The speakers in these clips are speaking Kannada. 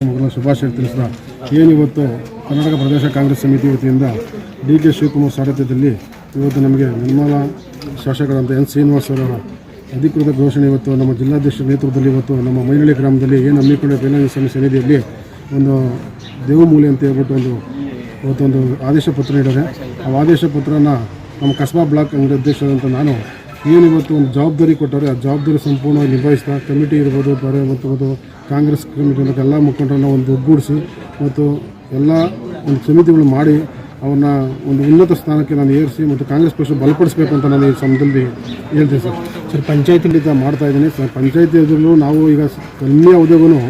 ಮಗಳ ಶುಭಾಶಯ ತಿಳಿಸಿದ ಏನಿವತ್ತು ಕರ್ನಾಟಕ ಪ್ರದೇಶ ಕಾಂಗ್ರೆಸ್ ಸಮಿತಿ ವತಿಯಿಂದ ಡಿ ಕೆ ಶಿವಕುಮಾರ್ ಸಾರಥ್ಯದಲ್ಲಿ ಇವತ್ತು ನಮಗೆ ನಿರ್ಮಲ ಶಾಸಕರಾದಂಥ ಎನ್ ಶ್ರೀನಿವಾಸ್ ಅವರ ಅಧಿಕೃತ ಘೋಷಣೆ ಇವತ್ತು ನಮ್ಮ ಜಿಲ್ಲಾಧ್ಯಕ್ಷರ ನೇತೃತ್ವದಲ್ಲಿ ಇವತ್ತು ನಮ್ಮ ಮೈನಳ್ಳಿ ಗ್ರಾಮದಲ್ಲಿ ಏನು ಹಮ್ಮಿಕೊಂಡ ಸಮಿತಿ ಸನ್ನಿಧಿಯಲ್ಲಿ ಒಂದು ದೇವಮೂಲೆ ಅಂತ ಹೇಳ್ಬಿಟ್ಟು ಒಂದು ಇವತ್ತೊಂದು ಆದೇಶ ಪತ್ರ ನೀಡಿದೆ ಆ ಆದೇಶ ಪತ್ರನ ನಮ್ಮ ಕಸ್ಬಾ ಬ್ಲಾಕ್ ಅಂಗಡಿ ಅಧ್ಯಕ್ಷರಾದಂಥ ನಾನು ಇವತ್ತು ಒಂದು ಜವಾಬ್ದಾರಿ ಕೊಟ್ಟರೆ ಆ ಜವಾಬ್ದಾರಿ ಸಂಪೂರ್ಣವಾಗಿ ನಿಭಾಯಿಸ್ತಾ ಕಮಿಟಿ ಇರ್ಬೋದು, ಬೇರೆ ಮತ್ತು ಮತ್ತು ಕಾಂಗ್ರೆಸ್ ಕಮಿಟಿ ಮತ್ತು ಎಲ್ಲ ಮುಖಂಡರನ್ನ ಒಂದು ಒಗ್ಗೂಡಿಸಿ ಮತ್ತು ಎಲ್ಲ ಒಂದು ಸಮಿತಿಗಳು ಮಾಡಿ ಅವನ್ನ ಒಂದು ಉನ್ನತ ಸ್ಥಾನಕ್ಕೆ ನಾನು ಏರಿಸಿ ಮತ್ತು ಕಾಂಗ್ರೆಸ್ ಪಕ್ಷ ಬಲಪಡಿಸಬೇಕು ಅಂತ ನಾನು ಈ ಸಮಯದಲ್ಲಿ ಹೇಳ್ತೀನಿ ಸರ್. ಸರ್ ಪಂಚಾಯತಿಲಿಂದ ಮಾಡ್ತಾ ಇದ್ದೀನಿ. ಸರ್, ಪಂಚಾಯತಿ ಎದುರು ನಾವು ಈಗ ಕಮ್ಮಿ ಉದ್ಯೋಗನು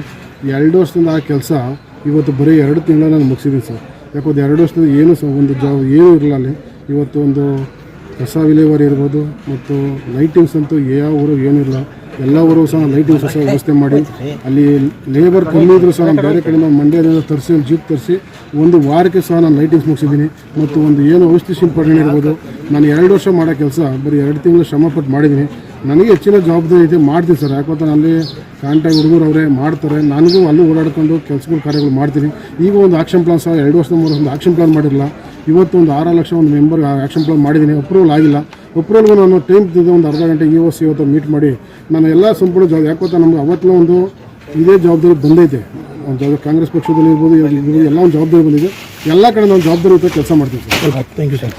ಎರಡು ವರ್ಷದಿಂದ ಆ ಕೆಲಸ ಇವತ್ತು ಬರೀ ಎರಡು ತಿಂಗಳ ನಾನು ಮುಗಿಸಿದ್ದೀನಿ ಸರ್. ಯಾಕಂದ್ರೆ ಎರಡು ವರ್ಷದಿಂದ ಏನು ಸಹ ಒಂದು ಜಾಬ್ ಏನೂ ಇರಲಿಲ್ಲ ಅಲ್ಲಿ. ಇವತ್ತು ಒಂದು ಕಸ ವಿಲೇವಾರಿ ಇರ್ಬೋದು ಮತ್ತು ಲೈಟಿಂಗ್ಸ್ ಅಂತೂ ಯಾವ ಊರು ಏನಿಲ್ಲ, ಎಲ್ಲ ಊರು ಸಹ ಲೈಟಿಂಗ್ಸ್ ಸಹ ವ್ಯವಸ್ಥೆ ಮಾಡಿ. ಅಲ್ಲಿ ಲೇಬರ್ ಕಮ್ಮಿ ಇದ್ರು ಸಹ ನಾನು ಬೇರೆ ಕಡೆಯಿಂದ ಮಂಡ್ಯದಿಂದ ತರಿಸಿ ಜೀಪ್ ತರಿಸಿ, ಒಂದು ವಾರಕ್ಕೆ ಸಹ ನಾನು ಲೈಟಿಂಗ್ಸ್ ಮುಗಿಸಿದ್ದೀನಿ. ಮತ್ತು ಒಂದು ಏನು ಔಷಧಿ ಸಿಂಪಡಣೆ ಇರ್ಬೋದು ನಾನು ಎರಡು ವರ್ಷ ಮಾಡೋ ಕೆಲಸ, ಬರೀ ಎರಡು ತಿಂಗಳು ಶ್ರಮಪಟ್ಟು ಮಾಡಿದ್ದೀನಿ. ನನಗೆ ಹೆಚ್ಚಿನ ಜವಾಬ್ದಾರಿ ಇದೆ, ಮಾಡ್ತೀನಿ ಸರ್. ಯಾಕಂದ್ರೆ ಅಲ್ಲಿ ಕಾಂಟ್ಯಾಕ್ಟ್ ಹುಡುಗರು ಅವರೇ ಮಾಡ್ತಾರೆ. ನನಗೂ ಅಲ್ಲೂ ಓಡಾಡ್ಕೊಂಡು ಕೆಲಸಗಳು, ಕಾರ್ಯಗಳು ಮಾಡ್ತೀನಿ. ಈಗ ಒಂದು ಆಕ್ಷನ್ ಪ್ಲಾನ್ ಸಹ ಎರಡು ವರ್ಷದ ಮೂರು ಒಂದು ಆಕ್ಷನ್ ಪ್ಲಾನ್ ಮಾಡಿರಲಿಲ್ಲ ಇವತ್ತು ಒಂದು ಆರು ಲಕ್ಷ ಒಂದು ಮೆಂಬರ್ ಆ್ಯಕ್ಷನ್ ಪ್ಲಾನ್ ಮಾಡಿದ್ದೀನಿ. ಅಪ್ರೂವಲ್ ಆಗಿಲ್ಲ. ಅಪ್ರೂವಲ್ಗೂ ನಾನು ಟೈಮ್ ತಿದ್ದೆ ಒಂದು ಅರ್ಧ ಗಂಟೆ ಇ ಸಿ ಇವತ್ತು ಮೀಟ್ ಮಾಡಿ ನಾನು ಎಲ್ಲ ಸಂಪೂರ್ಣ ಜವಾಬ್ದಾರಿ ಗೊತ್ತಾ ನಮ್ಗೆ ಅವತ್ತಿನ ಒಂದು ಇದೇ ಜವಾಬ್ದಾರಿ ಬಂದೈತೆ. ಒಂದು ಕಾಂಗ್ರೆಸ್ ಪಕ್ಷದಲ್ಲಿ ಇರ್ಬೋದು ಎಲ್ಲ ಒಂದು ಜವಾಬ್ದಾರಿ ಬಂದಿದೆ. ಎಲ್ಲ ಕಡೆ ಜವಾಬ್ದಾರಿ ಕೆಲಸ ಮಾಡ್ತೀನಿ ಸರ್. Thank you sir